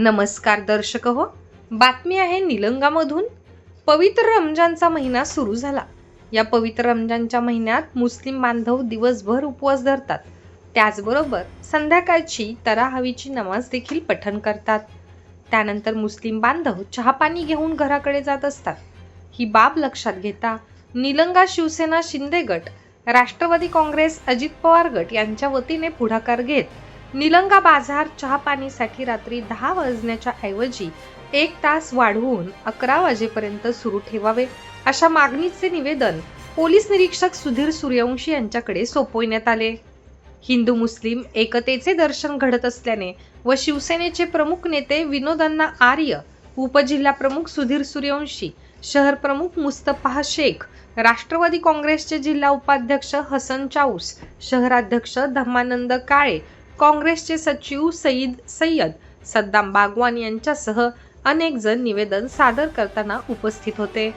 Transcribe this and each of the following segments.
नमस्कार दर्शक हो. बातमी आहे निलंगामधून. पवित्र रमजानचा महिना सुरू झाला. या पवित्र रमजानच्या महिन्यात मुस्लिम बांधव दिवसभर उपवास धरतात. त्याचबरोबर संध्याकाळची तराहवीची नमाज देखील पठण करतात. त्यानंतर मुस्लिम बांधव चहापाणी घेऊन घराकडे जात असतात. ही बाब लक्षात घेता निलंगा शिवसेना शिंदे गट राष्ट्रवादी काँग्रेस अजित पवार गट यांच्या वतीने पुढाकार घेत निलंगा बाजार चहापाणीसाठी रात्री दहा वाजण्याच्या ऐवजी एक तास वाढवून अकरा वाजेपर्यंत सुरू ठेवावे अशा मागणीचे निवेदन पोलीस निरीक्षक सुधीर सूर्यवंशी यांच्याकडे सोपवण्यात आले. हिंदू मुस्लिम एकतेचे दर्शन घडत असल्याने व शिवसेनेचे प्रमुख नेते विनोदांना आर्य उपजिल्हा प्रमुख सुधीर सूर्यवंशी शहर प्रमुख मुस्तफा शेख राष्ट्रवादी काँग्रेसचे जिल्हा उपाध्यक्ष हसन चाऊस शहराध्यक्ष धम्मानंद काळे काँग्रेसचे सचिव सईद सय्यद सद्दाम बागवान यांच्यासह अनेक जण निवेदन सादर करताना उपस्थित होते.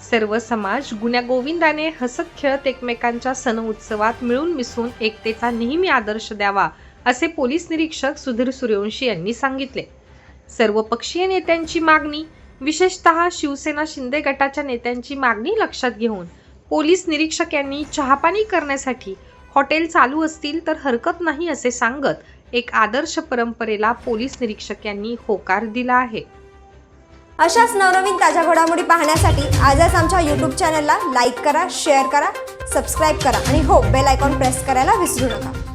सर्व समाज गुण्यागोविंदाने हसत खेळत एकमेकांच्या सण उत्सवात मिळून मिसळून एकतेचा नेहमी आदर्श द्यावा असे पोलीस निरीक्षक सुधीर सूर्यवंशी यांनी सांगितले. सर्व पक्षीय नेत्यांची मागणी विशेषतः शिवसेना शिंदे गटाच्या नेत्यांची मागणी लक्षात घेऊन पोलीस निरीक्षक यांनी चहापाणी करण्यासाठी हॉटेल चालू असतील तर हरकत नाही असे सांगत एक आदर्श परंपरेला पोलीस निरीक्षक यांनी होकार दिला आहे. अशाच नवनवीन ताज्या घडामोडी पाहण्यासाठी आजच आमच्या यूट्यूब चॅनलला लाईक करा शेअर करा सबस्क्राईब करा आणि हो बेल आयकॉन प्रेस करायला विसरू नका.